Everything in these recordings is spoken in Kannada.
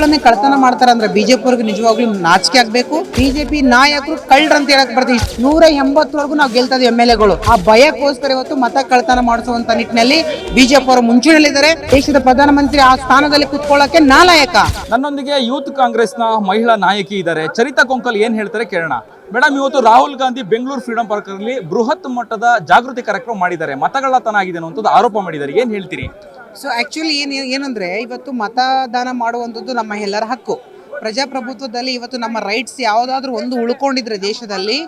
ಮತಗಳನ್ನೇ ಕಳ್ತನ ಮಾಡ್ತಾರೆ ಅಂದ್ರೆ ಬಿಜೆಪಿ ನಿಜವಾಗ್ಲೂ ನಾಚಿಕೆ ಆಗ್ಬೇಕು. ಬಿಜೆಪಿ ನಾಯಕರು ಕಳ್ರ ಅಂತ ಹೇಳಕ್ ಬರ್ತೀವಿ ನೂರ ಎಂಬತ್ತರವರೆಗೂ ನಾವು ಗೆಲ್ತದ ಎಂ ಎಲ್ ಎಗಳು. ಆ ಭಯಕ್ಕೋಸ್ಕರ ಇವತ್ತು ಮತ ಕಳ್ತನ ಮಾಡಿಸುವಂತ ನಿಟ್ಟಿನಲ್ಲಿ ಬಿಜೆಪಿ ಅವರು ಮುಂಚೂಣಿಯಲ್ಲಿದ್ದಾರೆ. ದೇಶದ ಪ್ರಧಾನಮಂತ್ರಿ ಆ ಸ್ಥಾನದಲ್ಲಿ ಕುತ್ಕೊಳ್ಳಕ್ಕೆ ನಾಲಾಯಕ. ನನ್ನೊಂದಿಗೆ ಯೂತ್ನ ಮಹಿಳಾ ನಾಯಕಿ ಇದ್ದಾರೆ. ಚರಿತಾ ಕೊಂಕಲ್ ಏನ್ ಹೇಳ್ತಾರೆ ಕೇಳೋಣ. ಮೇಡಮ್ ಇವತ್ತು ರಾಹುಲ್ ಗಾಂಧಿ ಬೆಂಗಳೂರು ಫ್ರೀಡಂ ಪಾರ್ಕ್ ಅಲ್ಲಿ ಬೃಹತ್ ಮಟ್ಟದ ಜಾಗೃತಿ ಕಾರ್ಯಕ್ರಮ ಮಾಡಿದ್ದಾರೆ. ಮತಗಳ್ಳತನ ಆಗಿದೆ ಅನ್ನುವಂಥದ್ದು ಆರೋಪ ಮಾಡಿದ್ದಾರೆ. ಏನ್ ಹೇಳ್ತೀರಿ? ಸೊ ಆ್ಯಕ್ಚುಲಿ ಏನು ಏನಂದರೆ, ಇವತ್ತು ಮತದಾನ ಮಾಡುವಂಥದ್ದು ನಮ್ಮ ಎಲ್ಲರ ಹಕ್ಕು. ಪ್ರಜಾಪ್ರಭುತ್ವದಲ್ಲಿ ಇವತ್ತು ನಮ್ಮ ರೈಟ್ಸ್ ಯಾವುದಾದ್ರೂ ಒಂದು ಉಳ್ಕೊಂಡಿದ್ರೆ ದೇಶದಲ್ಲಿ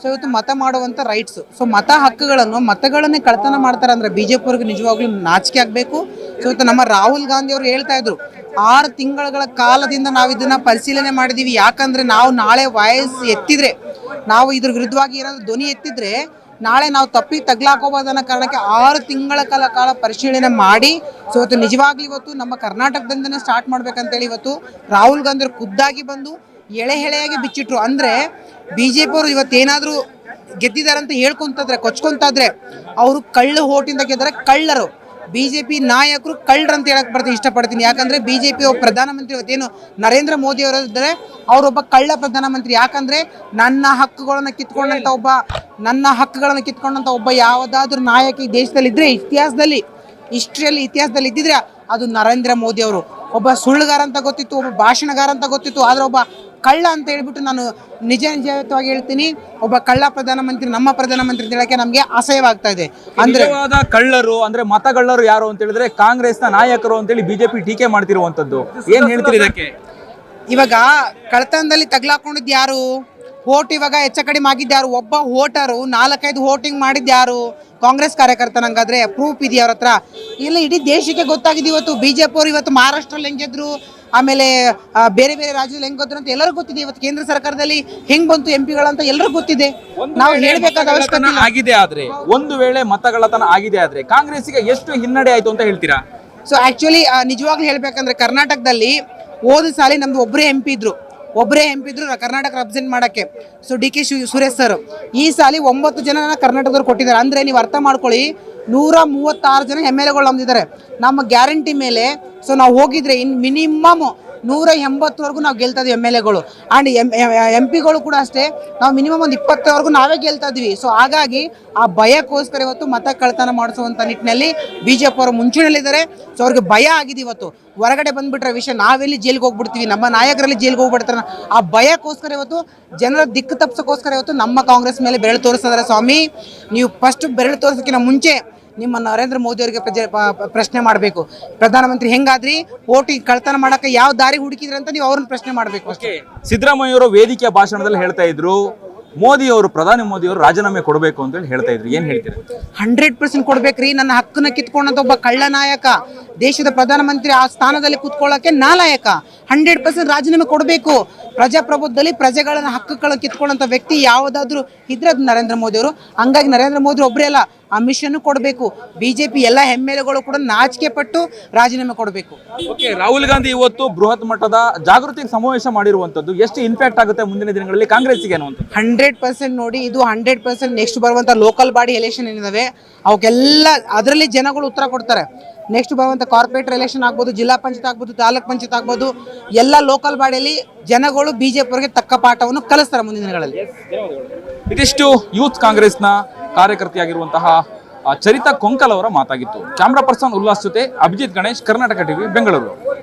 ಸೊ ಇವತ್ತು ಮತ ಮಾಡುವಂಥ ರೈಟ್ಸ್ ಸೊ ಮತ ಹಕ್ಕುಗಳನ್ನು, ಮತಗಳನ್ನೇ ಕಳ್ತನ ಮಾಡ್ತಾರೆ ಅಂದ್ರೆ ಜೆ ಪಿಯವ್ರಿಗೆ ನಿಜವಾಗ್ಲೂ ನಾಚಿಕೆ ಆಗಬೇಕು. ಸೊ ಇವತ್ತು ನಮ್ಮ ರಾಹುಲ್ ಗಾಂಧಿ ಅವರು ಹೇಳ್ತಾ ಇದ್ರು, ಆರು ತಿಂಗಳ ಕಾಲದಿಂದ ನಾವು ಇದನ್ನ ಪರಿಶೀಲನೆ ಮಾಡಿದೀವಿ. ಯಾಕಂದ್ರೆ ನಾವು ನಾಳೆ ವಾಯ್ಸ್ ಎತ್ತಿದ್ರೆ, ನಾವು ಇದ್ರ ವಿರುದ್ಧವಾಗಿ ಏನಾದರೂ ಧ್ವನಿ ಎತ್ತಿದ್ರೆ ನಾಳೆ ನಾವು ತಪ್ಪಿ ತಗ್ಲಾಕೋಬಹುದು ಅನ್ನೋ ಕಾರಣಕ್ಕೆ ಆರು ತಿಂಗಳ ಕಾಲ ಕಾಲ ಪರಿಶೀಲನೆ ಮಾಡಿ. ಸೊ ಇವತ್ತು ನಿಜವಾಗ್ಲಿ ಇವತ್ತು ನಮ್ಮ ಕರ್ನಾಟಕದಿಂದನೇ ಸ್ಟಾರ್ಟ್ ಮಾಡ್ಬೇಕಂತೇಳಿ ಇವತ್ತು ರಾಹುಲ್ ಗಾಂಧಿ ಖುದ್ದಾಗಿ ಬಂದು ಎಳೆ ಎಳೆಯಾಗಿ ಬಿಚ್ಚಿಟ್ರು. ಅಂದ್ರೆ ಜೆ ಅವರು ಇವತ್ತೇನಾದ್ರೂ ಗೆದ್ದಿದ್ದಾರೆ ಅಂತ ಹೇಳ್ಕೊಂತಾದ್ರೆ, ಕೊಚ್ಕೊಂತಾದ್ರೆ ಅವರು ಕಳ್ಳು ಹೋಟಿಂದ ಗೆದ್ದರೆ ಕಳ್ಳರು. ಬಿಜೆಪಿ ನಾಯಕರು ಕಳ್ಳರು ಅಂತ ಹೇಳಕ್ಕೆ ಬರ್ತೀನಿ, ಇಷ್ಟಪಡ್ತೀನಿ. ಯಾಕಂದ್ರೆ ಬಿಜೆಪಿ ಪ್ರಧಾನಮಂತ್ರಿ ಇವತ್ತೇನು ನರೇಂದ್ರ ಮೋದಿ ಅವರಿದ್ದಾರೆ ಅವರೊಬ್ಬ ಕಳ್ಳ ಪ್ರಧಾನಮಂತ್ರಿ. ಯಾಕಂದ್ರೆ ನನ್ನ ಹಕ್ಕುಗಳನ್ನ ಕಿತ್ಕೊಂಡಂತ ಒಬ್ಬ ನನ್ನ ಹಕ್ಕುಗಳನ್ನು ಕಿತ್ಕೊಂಡಂಥ ಒಬ್ಬ ಯಾವುದಾದ್ರೂ ನಾಯಕ ಈ ದೇಶದಲ್ಲಿ ಇದ್ದರೆ ಇತಿಹಾಸದಲ್ಲಿ ಹಿಸ್ಟ್ರಿಯಲ್ಲಿ ಇತಿಹಾಸದಲ್ಲಿ ಇದ್ದಿದ್ರೆ ಅದು ನರೇಂದ್ರ ಮೋದಿ ಅವರು. ಒಬ್ಬ ಸುಳ್ಳುಗಾರ ಅಂತ ಗೊತ್ತಿತ್ತು ಒಬ್ಬ ಭಾಷಣಗಾರ ಅಂತ ಗೊತ್ತಿತ್ತು ಆದರೆ ಒಬ್ಬ ಕಳ್ಳ ಅಂತ ಹೇಳಿಬಿಟ್ಟು ನಾನು ನಿಜ ನಿಜವಾಗಿ ಹೇಳ್ತೀನಿ ಒಬ್ಬ ಕಳ್ಳ ಪ್ರಧಾನಮಂತ್ರಿ ನಮ್ಮ ಪ್ರಧಾನಮಂತ್ರಿ ಅಂತ ಹೇಳಕ್ಕೆ ನಮಗೆ ಅಸಹ್ಯವಾಗ್ತಾ ಇದೆ. ಅಂದ್ರೆ ಕಳ್ಳರು ಅಂದ್ರೆ ಮತಗಳ್ಳರು ಯಾರು ಅಂತ ಹೇಳಿದ್ರೆ ಕಾಂಗ್ರೆಸ್ನ ನಾಯಕರು ಅಂತೇಳಿ ಬಿಜೆಪಿ ಟೀಕೆ ಮಾಡ್ತಿರುವಂತದ್ದು. ಏನ್ ಹೇಳ್ತೀರಿ ಇದಕ್ಕೆ? ಇವಾಗ ಕಳ್ತನದಲ್ಲಿ ತಗ್ಲಾಕೊಂಡಿದ್ದು ಯಾರು? ಓಟ್ ಇವಾಗ ಹೆಚ್ಚ ಕಡಿಮೆ ಆಗಿದ್ದು ಯಾರು? ಒಬ್ಬ ವೋಟರು ನಾಲ್ಕೈದು ವೋಟಿಂಗ್ ಮಾಡಿದ್ಯಾರು ಕಾಂಗ್ರೆಸ್ ಕಾರ್ಯಕರ್ತನಂಗಾದ್ರೆ ಪ್ರೂಫ್ ಇದೆಯಾ ಅವ್ರ ಹತ್ರ? ಇಲ್ಲ ಇಡೀ ದೇಶಕ್ಕೆ ಗೊತ್ತಾಗಿದೆ ಇವತ್ತು. ಬಿಜೆಪಿ ಅವರು ಇವತ್ತು ಮಹಾರಾಷ್ಟ್ರಲ್ಲಿ ಹೆಂಗೆದ್ರು ಆಮೇಲೆ ಬೇರೆ ಬೇರೆ ರಾಜ್ಯದಲ್ಲಿ ಹೆಂಗ್ ಅಂತ ಎಲ್ಲರಿಗೂ ಗೊತ್ತಿದೆ. ಇವತ್ತು ಕೇಂದ್ರ ಸರ್ಕಾರದಲ್ಲಿ ಹೆಂಗ್ ಬಂತು ಎಂ ಪಿಗಳಂತ ಎಲ್ಲರಿಗೂ ಗೊತ್ತಿದೆ. ನಾವು ಹೇಳಬೇಕಾದ ಅವಶ್ಯಕತೆ. ಆಗಿದೆ ಆದ್ರೆ ಒಂದು ವೇಳೆ ಮತಗಳತನ ಆಗಿದೆ ಆದ್ರೆ ಕಾಂಗ್ರೆಸ್ಗೆ ಎಷ್ಟು ಹಿನ್ನಡೆ ಆಯ್ತು ಅಂತ ಹೇಳ್ತೀರಾ? ಸೊ ಆಕ್ಚುಲಿ ನಿಜವಾಗ್ಲೂ ಹೇಳ್ಬೇಕಂದ್ರೆ ಕರ್ನಾಟಕದಲ್ಲಿ ಹೋದ ಸಾಲಿ ನಮ್ದು ಒಬ್ಬರೇ ಎಂ ಪಿ ಇದ್ರು. ಒಬ್ಬರೇ ಎಂ ಪಿ ಇದ್ರು ಕರ್ನಾಟಕ ರೆಪ್ರೆಸೆಂಟ್ ಮಾಡೋಕ್ಕೆ. So D K Suresh sir ಈ ಸಾಲಿ ಒಂಬತ್ತು ಜನ ಕರ್ನಾಟಕದವ್ರು ಕೊಟ್ಟಿದ್ದಾರೆ. ಅಂದರೆ ನೀವು ಅರ್ಥ ಮಾಡ್ಕೊಳ್ಳಿ, ನೂರ ಮೂವತ್ತಾರು ಜನ ಎಂ ಎಲ್ ಎಗಳು ನಮ್ಮ ಗ್ಯಾರಂಟಿ ಮೇಲೆ ಸೊ ನಾವು ಹೋಗಿದ್ರೆ ಇನ್ ಮಿನಿಮಮ್ ನೂರ ಎಂಬತ್ತವರೆಗೂ ನಾವು ಗೆಲ್ತಾ ಇದೀವಿ ಎಂ ಎಲ್ ಎಗಳು ಆ್ಯಂಡ್ ಎಂ ಎಂ ಪಿಗಳು ಕೂಡ ಅಷ್ಟೇ, ನಾವು ಮಿನಿಮಮ್ ಒಂದು ಇಪ್ಪತ್ತವರೆಗೂ ನಾವೇ ಗೆಲ್ತಾ ಇದ್ವಿ. ಸೊ ಹಾಗಾಗಿ ಆ ಭಯಕ್ಕೋಸ್ಕರ ಇವತ್ತು ಮತ ಕಳ್ತನ ಮಾಡಿಸುವಂಥ ನಿಟ್ಟಿನಲ್ಲಿ ಬಿ ಜೆ ಪಿ ಅವರು ಮುಂಚೂಣಿಯಲ್ಲಿದ್ದಾರೆ. ಸೊ ಅವ್ರಿಗೆ ಭಯ ಆಗಿದೆ ಇವತ್ತು. ಹೊರಗಡೆ ಬಂದ್ಬಿಟ್ರೆ ವಿಷಯ, ನಾವೆಲ್ಲಿ ಜೈಲಿಗೆ ಹೋಗ್ಬಿಡ್ತೀವಿ. ನಮ್ಮ ನಾಯಕರಲ್ಲಿ ಜೈಲಿಗೆ ಹೋಗ್ಬಿಡ್ತಾರೆ ಆ ಭಯಕ್ಕೋಸ್ಕರ ಇವತ್ತು ಜನರ ದಿಕ್ಕು ತಪ್ಪಿಸೋಕ್ಕೋಸ್ಕರ ಇವತ್ತು ನಮ್ಮ ಕಾಂಗ್ರೆಸ್ ಮೇಲೆ ಬೆರಳು ತೋರಿಸ್ತಿದ್ದಾರೆ ಸ್ವಾಮಿ. ನೀವು ಫಸ್ಟ್ ಬೆರಳು ತೋರಿಸೋಕ್ಕಿಂತ ಮುಂಚೆ ನಿಮ್ಮ ನರೇಂದ್ರ ಮೋದಿ ಅವರಿಗೆ ಪ್ರಶ್ನೆ ಮಾಡಬೇಕು. ಪ್ರಧಾನಮಂತ್ರಿ ಹೆಂಗಾದ್ರಿ? ಓಟಿ ಕಳ್ತನ ಮಾಡಕ್ಕೆ ಯಾವ ದಾರಿ ಹುಡುಕಿದ್ರಿ ಅಂತ ನೀವು ಅವ್ರನ್ನ ಪ್ರಶ್ನೆ ಮಾಡಬೇಕು ಅಷ್ಟೇ. ಸಿದ್ದರಾಮಯ್ಯ ಅವರು ವೇದಿಕೆಯ ಭಾಷಣದಲ್ಲಿ ಹೇಳ್ತಾ ಇದ್ರು ಮೋದಿ ಅವರು ಪ್ರಧಾನಿ ಮೋದಿ ಅವರು ರಾಜೀನಾಮೆ ಕೊಡಬೇಕು ಅಂತ ಹೇಳಿ ಹೇಳ್ತಾ ಇದ್ರು. ಏನ್ ಹೇಳ್ತೀರಿ? ಹಂಡ್ರೆಡ್ ಪರ್ಸೆಂಟ್ ಕೊಡ್ಬೇಕ್ರಿ. ನನ್ನ ಹಕ್ಕನ್ನ ಕಿತ್ಕೊಂಡಂತ ಒಬ್ಬ ಕಳ್ಳ ನಾಯಕ ದೇಶದ ಪ್ರಧಾನಮಂತ್ರಿ ಆ ಸ್ಥಾನದಲ್ಲಿ ಕುತ್ಕೊಳ್ಳಕ್ಕೆ ನಾಲಾಯಕ ಹಂಡ್ರೆಡ್ ಪರ್ಸೆಂಟ್ ರಾಜೀನಾಮೆ ಕೊಡಬೇಕು. ಪ್ರಜಾಪ್ರಭುತ್ವದಲ್ಲಿ ಪ್ರಜೆಗಳನ್ನ ಹಕ್ಕುಗಳನ್ನ ಕಿತ್ಕೊಳ್ಳೋಂಥ ವ್ಯಕ್ತಿ ಯಾವುದಾದ್ರೂ ಇದ್ರೆ ಅದು ನರೇಂದ್ರ ಮೋದಿ ಅವರು ಹಂಗಾಗಿ ನರೇಂದ್ರ ಮೋದಿ ಒಬ್ಬರೇ ಅಲ್ಲ ಅಮಿಷನ್ನು ಕೊಡಬೇಕು. ಬಿಜೆಪಿ ಎಲ್ಲ ಎಲ್ ಎಗಳು ಕೂಡ ನಾಚಿಕೆ ಪಟ್ಟು ರಾಜೀನಾಮೆ ಕೊಡಬೇಕು. ಓಕೆ ರಾಹುಲ್ ಗಾಂಧಿ ಇವತ್ತು ಬೃಹತ್ ಮಟ್ಟದ ಜಾಗೃತಿ ಸಮಾವೇಶ ಮಾಡಿರುವಂತದ್ದು ಎಷ್ಟು ಇನ್ಫ್ಯಾಕ್ಟ್ ಆಗುತ್ತೆ ಮುಂದಿನ ದಿನಗಳಲ್ಲಿ? ಕಾಂಗ್ರೆಸ್ಗೆ ಗೆ ಹಂಡ್ರೆಡ್ ಪರ್ಸೆಂಟ್ ನೋಡಿ ಇದು ಹಂಡ್ರೆಡ್ ಪರ್ಸೆಂಟ್ ನೆಕ್ಸ್ಟ್ ಬರುವಂತ ಲೋಕಲ್ ಬಾಡಿ ಎಲೆಕ್ಷನ್ ಏನಿದಾವೆ ಅವಕ್ಕೆಲ್ಲ ಅದರಲ್ಲಿ ಜನಗಳು ಉತ್ತರ ಕೊಡ್ತಾರೆ. ನೆಕ್ಸ್ಟ್ ಬರುವಂಥ ಕಾರ್ಪೊರೇಟ್ ರಿಲೇಷನ್ ಆಗ್ಬೋದು, ಜಿಲ್ಲಾ ಪಂಚಾಯತ್ ಆಗ್ಬೋದು, ತಾಲೂಕ್ ಪಂಚಾಯತ್ ಆಗ್ಬೋದು, ಎಲ್ಲ ಲೋಕಲ್ ಬಾಡಿಯಲ್ಲಿ ಜನಗಳು ಬಿಜೆಪಿ ಅವರಿಗೆ ತಕ್ಕ ಪಾಠವನ್ನು ಕಲಿಸ್ತಾರೆ ಮುಂದಿನ ದಿನಗಳಲ್ಲಿ. ಇದಿಷ್ಟು ಯೂತ್ ಕಾಂಗ್ರೆಸ್ನ ಕಾರ್ಯಕರ್ತೆಯಾಗಿರುವಂತಹ ಚರಿತಾ ಕೊಂಕಲ್ ಅವರ ಮಾತಾಗಿತ್ತು. ಕ್ಯಾಮ್ರಾ ಪರ್ಸನ್ ಉಲ್ಲಾಸ್ ಜೊತೆ ಅಭಿಜಿತ್ ಗಣೇಶ್, ಕರ್ನಾಟಕ ಟಿವಿ, ಬೆಂಗಳೂರು.